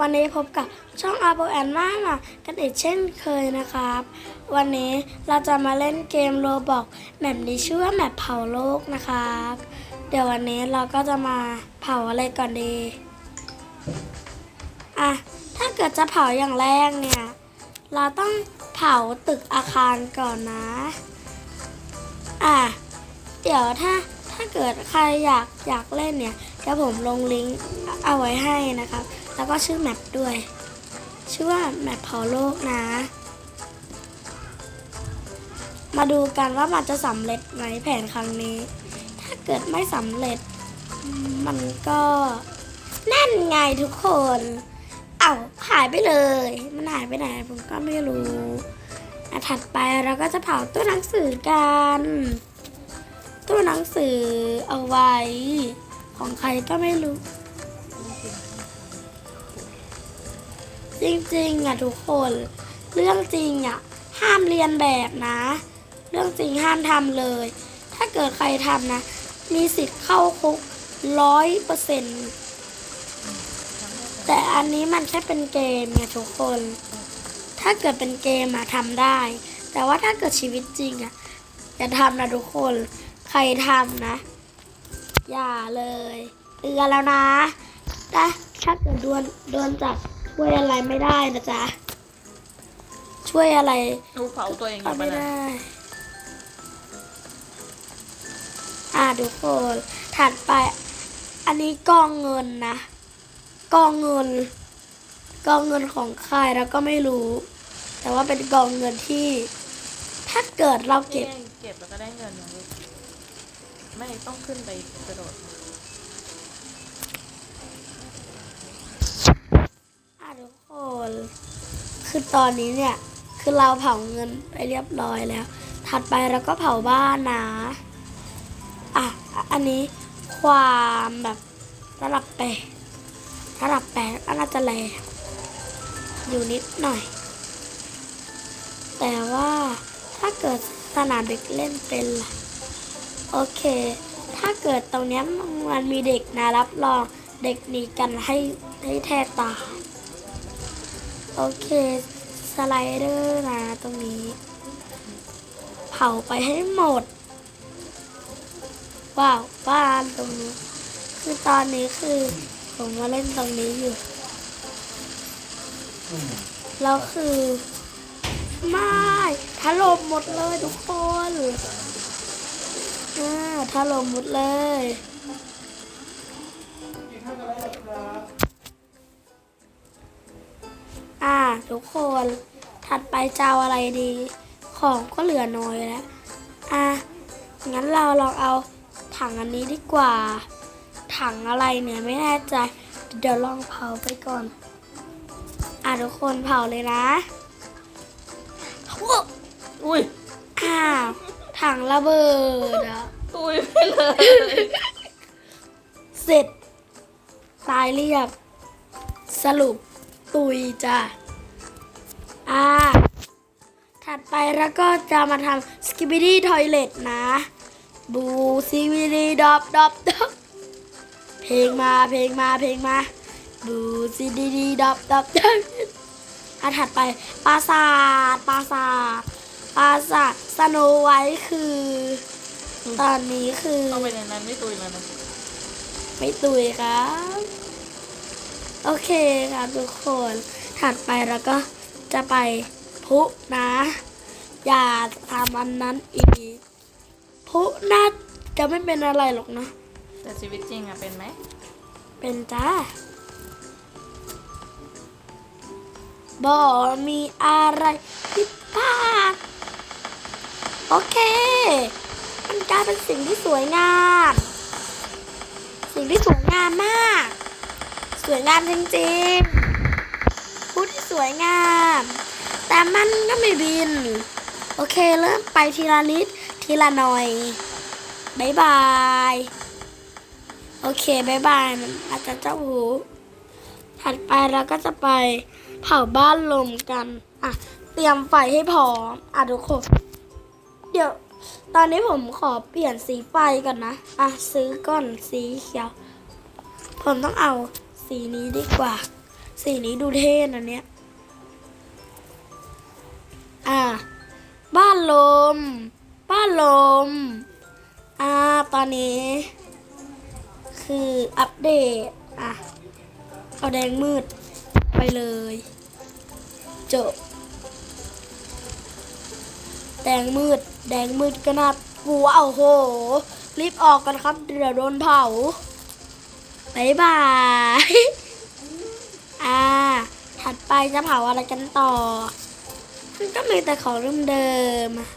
วันนี้พบกับช่องอาโบแอนมามากันอีกเช่นเคยนะครับ วันนี้เราจะมาเล่นเกมโรบอกแมปนี้ชื่อว่าแมปเผาโลกนะครับ เดี๋ยววันนี้เราก็จะมาเผาอะไรก่อนดีอะถ้าเกิดจะเผาอย่างแรกเนี่ย เราต้องเผาตึกอาคารก่อนนะ อะเดี๋ยวถ้าถ้าเกิดใครอยากอยากเล่นเนี่ยเดี๋ยวผมลงลิงก์เอาไว้ให้นะครับ แล้วก็ชื่อแมปด้วย ชื่อว่าแมปเผาโลกนะ มาดูกันว่ามันจะสำเร็จไหมแผนครั้งนี้ ถ้าเกิดไม่สำเร็จ มันก็นั่นไงทุกคน เอา้าหายไปเลย มันหายไปไหนผมก็ไม่รู้ถัดไปเราก็จะเผาตู้หนังสือกัน ตู้หนังสือเอาไว้ ของใครก็ไม่รู้ จริงๆอะทุกคน เรื่องจริงอะห้ามเรียนแบบนะ เรื่องจริงห้ามทำเลย ถ้าเกิดใครทำนะ มีสิทธิ์เข้าคุกร้อยเปอร์เซ็นต์แต่อันนี้มันแค่เป็นเกมไงทุกคน ถ้าเกิดเป็นเกมอะทำได้ แต่ว่าถ้าเกิดชีวิตจริงอะอย่าทำนะทุกคน ใครทำนะ อย่าเลยเตือนแล้วนะถ้าถ้าเกิดโดนโดนจับ ช่วยอะไรไม่ได้นะจ๊ะ ช่วยอะไรดูเผาตัวเองอก็ยู่ปะไม่นะได้ อ่าทุกคนถัดไป อันนี้กองเงินนะกองเงินกองเงินของใครเราก็ไม่รู้ แต่ว่าเป็นกองเงินที่ ถ้าเกิดเราเก็เก็บบเก็บแล้วก็ได้เงินนะลูกไม่ต้องขึ้นไปกระโดด อะ ทุกคนคือตอนนี้เนี่ยคือเราเผาเงินไปเรียบร้อยแล้ว ถัดไปเราก็เผาบ้านนะอะอันนี้ความแบบระดับแปดระดับแปดก็น่าจะแรงอยู่นิดหน่อย แต่ว่าถ้าเกิดสนามเด็กเล่นเป็นล่ะโอเค ถ้าเกิดตรงนี้มันมีเด็กนะรับรองเด็กหนีกันให้ให้แทบตาย โอเค สไลเดอร์นะตรงนี้ เผาไปให้หมด ว้าวบ้านตรงนี้ คือตอนนี้คือ ผมมาเล่นตรงนี้อยู่ แล้วคือ ไม่ถล่มหมดเลยทุกคนอ่าถล่มหมดเลย อ่า ทุกคน ถัดไปจะเอาอะไรดี ของก็เหลือน้อยแล้ว อะงั้นเราลองเอาถังอันนี้ดีกว่า ถังอะไรเนี่ยไม่แน่ใจ เดี๋ยวลองเผาไปก่อน อะทุกคนเผาเลยนะว้าวอุ้ย อ้าว ถังระเบิดอะตุยไปเลย เสร็จ ตายเรียบ สรุป ตุยจ้ะอ่าถัดไปแล้วก็จะมาทำสกิบิดี้ทอยเลตนะบูซิบิดี้ดอบดอบดอบเพลงมาเพลงมาเพลงมาบูซิบิดี้ดอบดอบดอบอะถัดไปปราสาทปราสาทปราสาทสโนไวท์คือ ตอนนี้คือต้องไปในนั้นไม่ตุยแล้วนะไม่ตุยครับ โอเคครับทุกคนถัดไปแล้วก็จะไปพุนะ อย่าทำอันนั้นอีก พุน่าจะไม่เป็นอะไรหรอกนะ แต่ชีวิตจริงอะเป็นไหม เป็นจ้าบอมีอะไรผิดพลาด โอเค มันกลายเป็นสิ่งที่สวยงาม สิ่งที่สวยงามมาก สวยงามจริงๆพูดที่สวยงาม แต่มันก็ไม่บิน โอเคเริ่มไปทีละนิดทีละหน่อยบายบาย โอเคบายบายมันอาจจะเจ้าหู ถัดไปเราก็จะไปเผาบ้านลมกันอะเตรียมไฟให้พร้อมอะทุกคนเดี๋ยวตอนนี้ผมขอเปลี่ยนสีไฟก่อนนะ อะซื้อก่อนสีเขียว ผมต้องเอา สีนี้ดีกว่า สีนี้ดูเท่นะเนี่ย อ่า บ้านลม บ้านลม อ่า ตอนนี้ คืออัปเดต อะ เอาแดงมืดไปเลย จบ แดงมืด แดงมืดก็น่ากลัวโอ้โห รีบออกกันครับ เดี๋ยวโดนเผา บายบาย อ่า ถัดไปจะเผาอะไรกันต่อ มันก็มีแต่ของเดิมๆอะ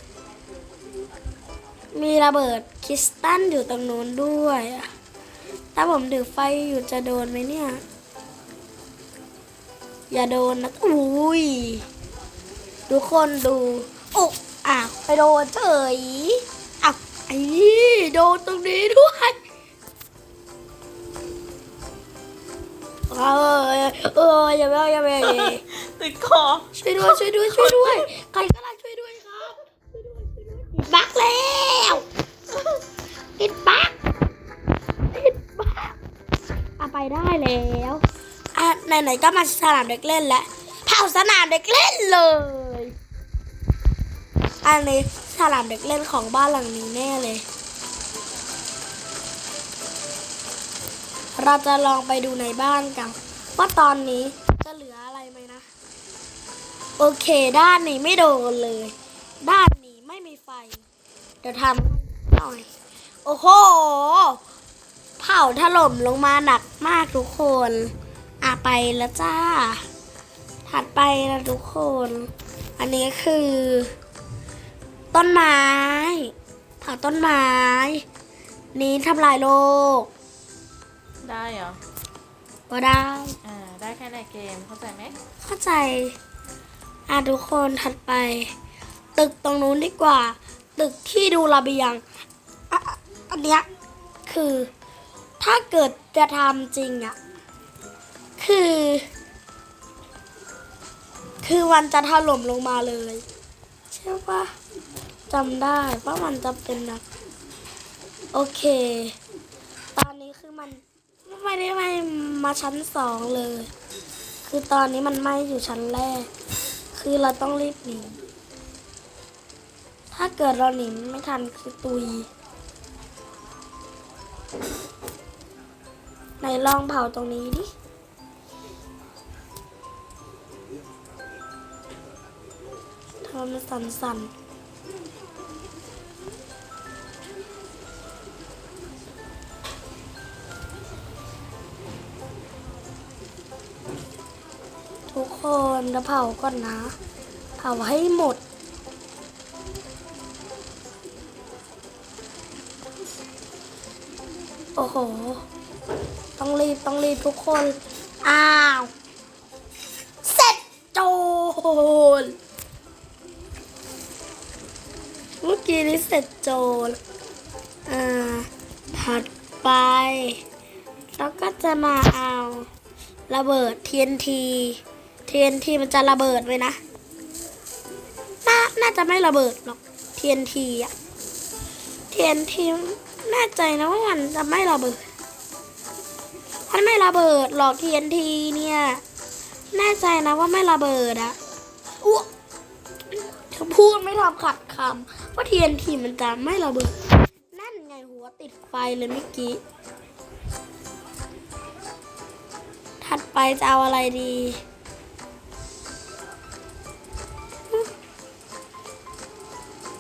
มีระเบิดคริสตัลอยู่ตรงนู้นด้วย ถ้าผมถือไฟอยู่จะโดนไหมเนี่ย อย่าโดนนะ อุ้ย ทุกคนดูโอ้อ้าวไปโดนเฉยอ้าวไอ้โดนตรงนี้ด้วย เออเอออย่าไปอย่าไปอย่าไปติดคอช่วยด้วยช่วยด้วยช่วยด้วยใครก็ได้ช่วยด้วยครับช่วยด้วยช่วยด้วยติดบักแล้วติดบักติดบักเอาไปได้แล้วอะไหนๆก็มาสนามเด็กเล่นแล้วเผาสนามเด็กเล่นเลย อันนี้สนามเด็กเล่นของบ้านหลังนี้แน่เลย เราจะลองไปดูในบ้านกัน ว่าตอนนี้จะเหลืออะไรไหมนะ โอเคด้านนี้ไม่โดนเลย ด้านนี้ไม่มีไฟ เดี๋ยวทำหน่อย โอ้โห เผาถล่มลงมาหนักมากทุกคน อะไปแล้วจ้า ถัดไปนะทุกคน อันนี้คือ ต้นไม้ เผาต้นไม้ นี้ทำลายโลก ได้เหรอก็ได้ อ่าได้แค่ในเกมเข้าใจไหมเข้าใจ อะทุกคนถัดไป ตึกตรงนู้นดีกว่า ตึกที่ดูระเบียงอะอะอันเนี้ยคือ ถ้าเกิดจะทำจริงอะคือ คือมันจะถล่มลงมาเลยใช่ปะจำได้ว่ามันจะเป็นแบบโอเคตอนนี้คือมัน ไม่ได้ไม่มาชั้นสองเลย คือตอนนี้มันไหม้อยู่ชั้นแรก คือเราต้องรีบหนี ถ้าเกิดเราหนีไม่ทันคือตุยไหนลองเผาตรงนี้ดิ ทำมมันสั่นๆ ทุกคนจะเผาก่อนนะ เผาให้หมด โอ้โห ต้องรีบต้องรีบทุกคน อ้าว เสร็จโจรเมื่อกี้นี้เสร็จโจรอ่า ถัดไป แล้วก็จะมาเอาระเบิด TNT TNT มันจะระเบิดไหมนะ น่า น่าจะไม่ระเบิดหรอก TNT อะ TNT แน่ใจนะว่ามันจะไม่ระเบิด มันไม่ระเบิดหรอก TNT เนี่ย แน่ใจนะว่าไม่ระเบิดอะอ้วเธอพูดไม่ทำขัดคำว่า TNT มันจะไม่ระเบิด นั่นไงหัวติดไฟเลยเมื่อกี้ ถัดไปจะเอาอะไรดี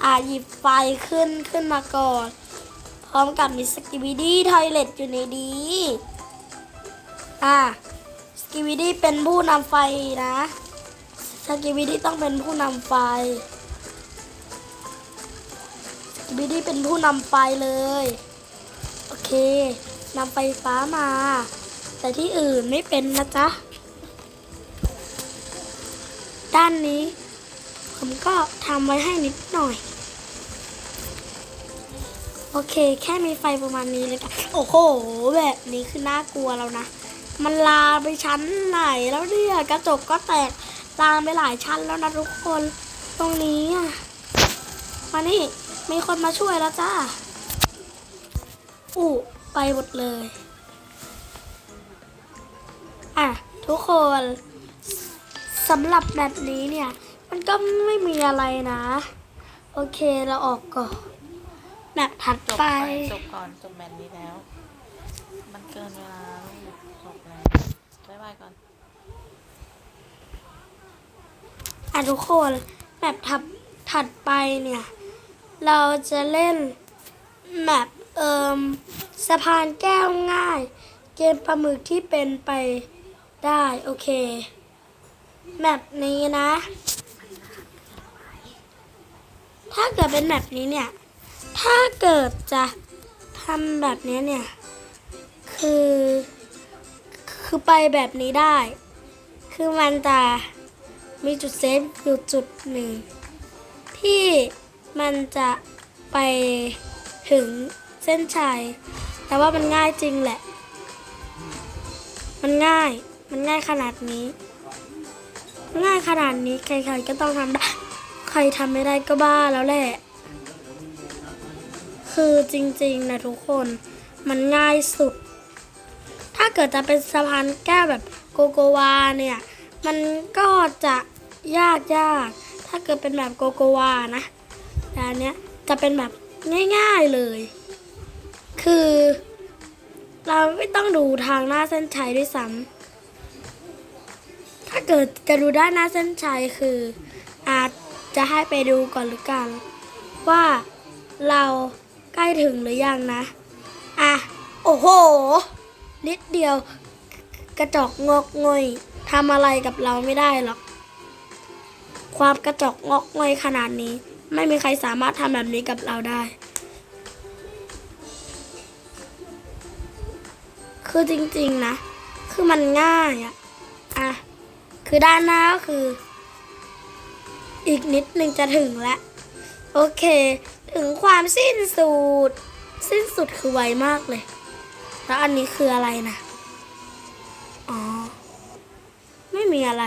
อะหยิบไฟขึ้นขึ้นมาก่อน พร้อมกับมีสกิบิดี้ทอยเลตอยู่ในดีอะสกิบิดี้เป็นผู้นำไฟนะสกิบิดี้ต้องเป็นผู้นำไฟสกิบิดี้เป็นผู้นำไฟเลย โอเคนำไฟฟ้ามา แต่ที่อื่นไม่เป็นนะจ๊ะ ด้านนี้ ผมก็ทำไว้ให้นิดหน่อย โอเค แค่มีไฟประมาณนี้เลยกันโอ้โห แบบนี้คือน่ากลัวแล้วนะ มันลาไปชั้นไหนแล้วเนี่ยกระจกก็แตกลามไปหลายชั้นแล้วนะทุกคน ตรงนี้อะมานี่มีคนมาช่วยแล้วจ้าอู้ไปหมดเลย อะ ทุกคนสำหรับแบบนี้เนี่ย มันก็ไม่มีอะไรนะ โอเคเราออกก่อน แบบถัดจบไป ไปจบก่อนจบแมตช์นี้แล้ว มันเกินเวลาแล้วจบแล้วบ๊ายบายก่อน อะทุกคนแบบถัดถัดไปเนี่ย เราจะเล่นแมปเอิมสะพานแก้วง่าย เกมปลาหมึกที่เป็นไปได้โอเคแมปนี้นะ ถ้าเกิดเป็นแบบนี้เนี่ย ถ้าเกิดจะทำแบบนี้เนี่ย คือ คือไปแบบนี้ได้ คือมันจะมีจุดเซฟอยู่จุดหนึ่ง ที่มันจะไปถึงเส้นชัย แต่ว่ามันง่ายจริงแหละ มันง่าย มันง่ายขนาดนี้ ง่ายขนาดนี้ใครๆก็ต้องทำได้ ใครทำไม่ได้ก็บ้าแล้วแหละ คือจริงๆนะทุกคนมันง่ายสุด ถ้าเกิดจะเป็นสะพานแก้วแบบโกโกวาเนี่ย มันก็จะยากยากถ้าเกิดเป็นแบบโกโกวานะแต่อันเนี้ยจะเป็นแบบง่ายๆเลย คือ เราไม่ต้องดูทางหน้าเส้นชัยด้วยซ้ำถ้าเกิดจะดูด้านหน้าเส้นชัยคือ อาจจะให้ไปดูก่อนหรือกัน ว่าเรา ใกล้ถึงหรือยังนะ อะ โอ้โห นิดเดียว กระจอกงอกงอยทำอะไรกับเราไม่ได้หรอก ความกระจอกงอกงอยขนาดนี้ ไม่มีใครสามารถทำแบบนี้กับเราได้ คือจริงๆนะ คือมันง่ายอะอะ คือด้านหน้าก็คือ อีกนิดหนึ่งจะถึงแล้ว โอเค ถึงความสิ้นสุด สิ้นสุดคือไวมากเลย แล้วอันนี้คืออะไรนะ อ๋อ ไม่มีอะไร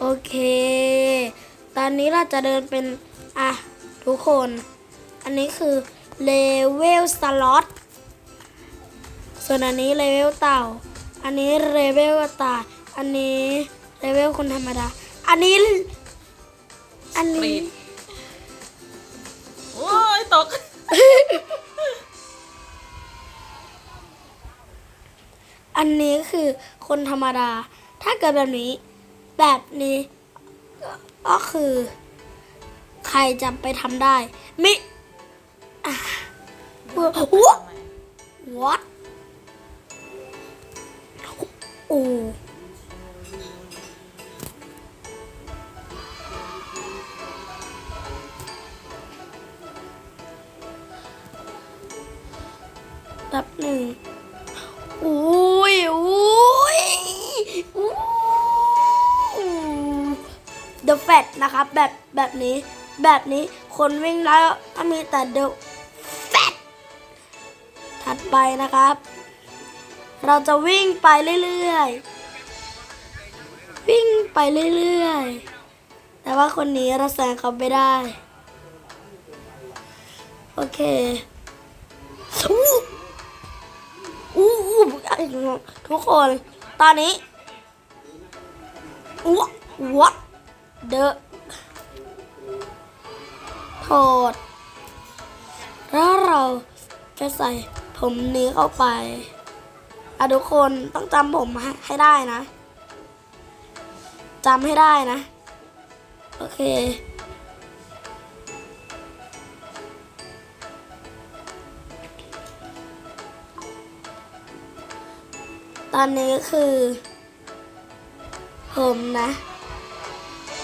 โอเค ตอนนี้เราจะเดินเป็น อะ ทุกคน อันนี้คือเลเวลสล็อต ส่วนอันนี้เลเวลเต่า อันนี้เลเวลตา อันนี้เลเวลคนธรรมดา อันนี้ อันปรีนี้ ดโอ้ยตก อันนี้คือคนธรรมดา ถ้าเกิดแบบนี้ แบบนี้ก็ก็คือ ใครจะไปทำได้ มิอะ what what โอ้ นะครับ แบบแบบนี้ แบบนี้คนวิ่งแล้วก็มีแต่ The Fat ถัดไปนะครับ เราจะวิ่งไปเรื่อยๆ วิ่งไปเรื่อยๆ แต่ว่าคนนี้เราแซงเขาไม่ได้ โอเคอู้อู้ทุกคน ตอนนี้อู้ what the โทษแล้วเราจะใส่ผมนี้เข้าไปอะทุกคนต้องจำผมให้ให้ได้นะจำให้ได้นะ โอเค ตอนนี้คือ ผมนะ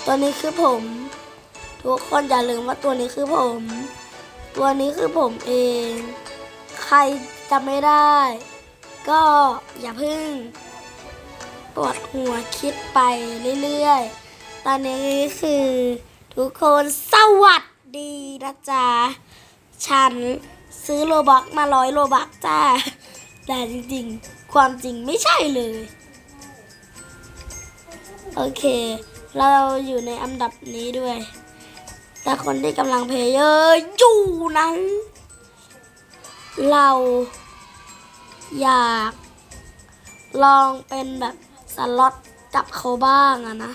ตัวนี้คือผม ทุกคนอย่าลืมว่าตัวนี้คือผม ตัวนี้คือผมเอง ใครจำไม่ได้ ก็อย่าพึ่งปวดหัวคิดไปเรื่อยๆ ตอนนี้คือทุกคนสวัสดีนะจ๊ะ ฉันซื้อโลบักมาร้อยโลบักจ้า แต่จริงๆ ความจริงไม่ใช่เลย โอเค เราอยู่ในอันดับนี้ด้วย แต่คนที่กำลังเพลเยอร์อยู่นั้น เราอยากลองเป็นแบบสล็อตกับเขาบ้างอะนะ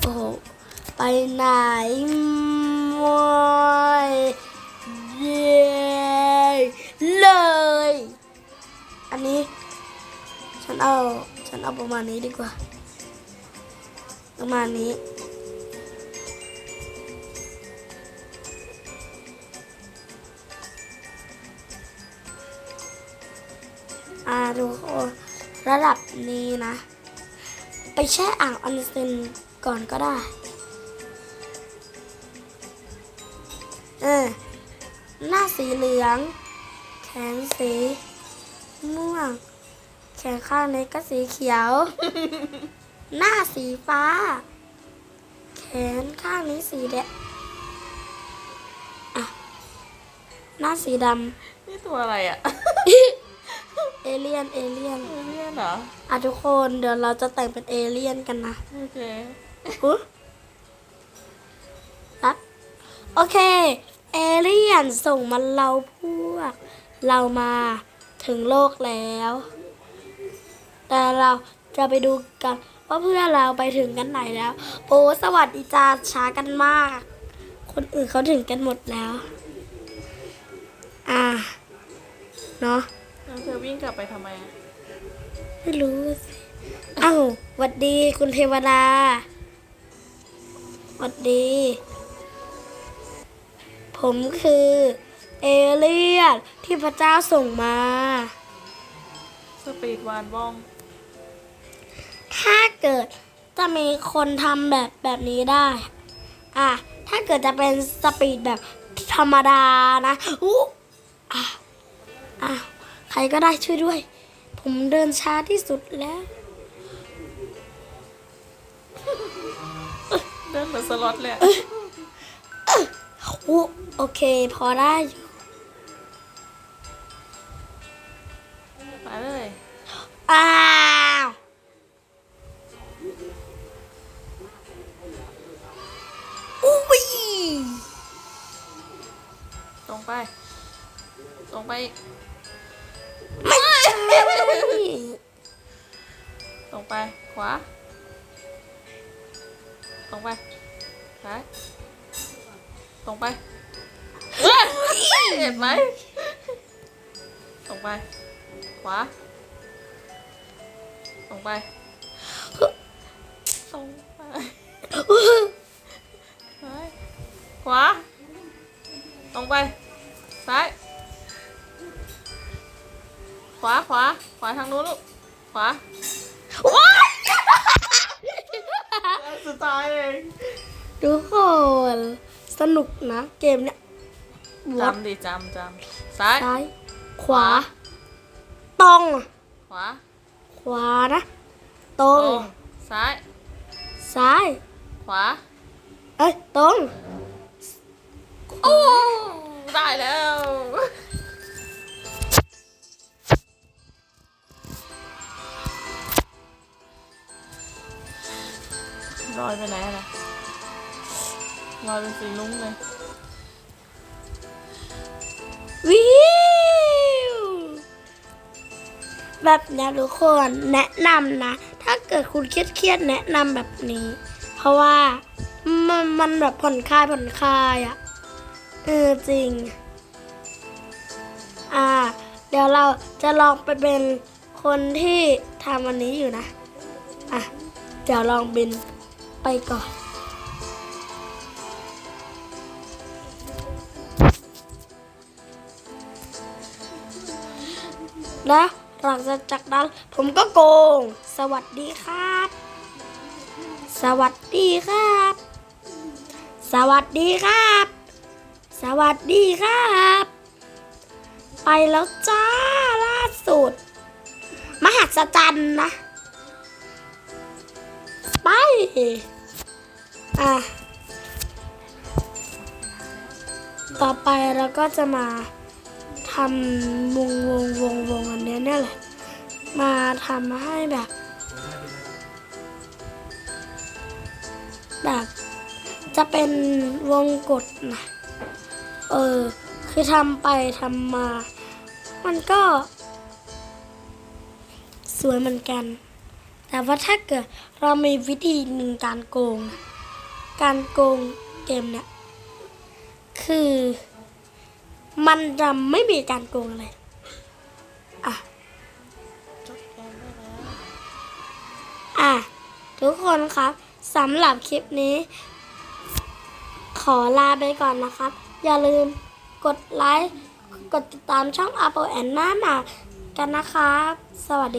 โอ้โหไปไหนมวยเย้เลย อันนี้ ฉันเอา ฉันเอาประมาณนี้ดีกว่า ประมาณนี้ อ่าทุกคนระดับนี้นะ ไปแช่อ่างออนเซ็นก่อนก็ได้ เออ หน้าสีเหลือง แขนสีม่วง แขนข้างนี้ก็สีเขียว หน้าสีฟ้า แขนข้างนี้สีแดงอะ หน้าสีดนี่ตัวอะไรอะำ เอเลียน เอเลียน เอเลี่ยนเหรอ อะทุกคนเดี๋ยวเราจะแต่งเป็นเอเลียนกันนะ โอเค อุ๊ยรัดโอเค เอเลียนส่งมาเราพวก เรามาถึงโลกแล้ว แต่เราจะไปดูกัน ว่าเพื่อนเราไปถึงกันไหนแล้ว โอ้สวัสดีจ้าช้ากันมาก คนอื่นเขาถึงกันหมดแล้ว อ่าเนาะแล้วเธอวิ่งกลับไปทำไมอะไม่รู้สิเอ้าหวัดดีคุณเทวดาหวัดดี ผมคือ เอเลียนที่พระเจ้าส่งมา สปีดวานบ้อง ถ้าเกิดจะมีคนทำแบบแบบนี้ได้ อะ ถ้าเกิดจะเป็นสปีดแบบธรรมดานะอู้อะอะใครก็ได้ช่วยด้วย ผมเดินช้าที่สุดแล้ว เดินเหมือนสล็อตเลยอะอู้โอเค พอได้อยู่ไปเลย อ้าว ไปตรงไป ไม่ใช่ตรงไป ขวาตรงไปซ้ายตรงไปเฮ้ยเห็นไหมตรงไป ขวาตรงไปตรงไปซ้ายขวาตรงไป ขวาขวาขวาทางนู้นลูกขวาว้ายสุดท้ายเองทุกคนสนุกนะ เกมเนี้ยวัดจำดิจำจำซ้าย ซ้าย ขวา ตรง ขวา ขวานะ ตรตงรงซ้าย ซ้าย ขวา เอ้ย ตรง โอ้ ได้แล้ว ลอยไปไหนอะนะลอยเป็นสีลุ้งเลยวิวแบบนี้ทุกคนแนะนำนะ ถ้าเกิดคุณเครียดๆแนะนำแบบนี้ เพราะว่ามันมันแบบผ่อนคลายผ่อนคลายอะ่ะเออจริง อ่า เดี๋ยวเราจะลองไปเป็นคนที่ทำอันนี้อยู่นะ อะ เดี๋ยวลองบิน ไปก่อนแล้วหลังจากนั้นผมก็โกง สวัสดีครับ สวัสดีครับ สวัสดีครับ สวัสดีครับ ไปแล้วจ้าล่าสุด มหัศจรรย์นะ ไปอะต่อไปเราก็จะมาทำวงวงวงวงอันเนี้ยเนี่ยแหละ มาทำให้แบบ แบบจะเป็นวงกดนะเออ คือทำไปทำมา มันก็ สวยเหมือนกัน แต่ว่าถ้าเกิดเรามีวิธีหนึ่งการโกง การโกงเกมเนี่ย คือ มันจะไม่มีการโกงอะไรอะจบเล้วอะ ทุกคนครับสำหรับคลิปนี้ ขอลาไปก่อนนะครับ อย่าลืมกดไลค์ กดติดตามช่อง Apple and หน้าหนากันนะครับ สวัสดี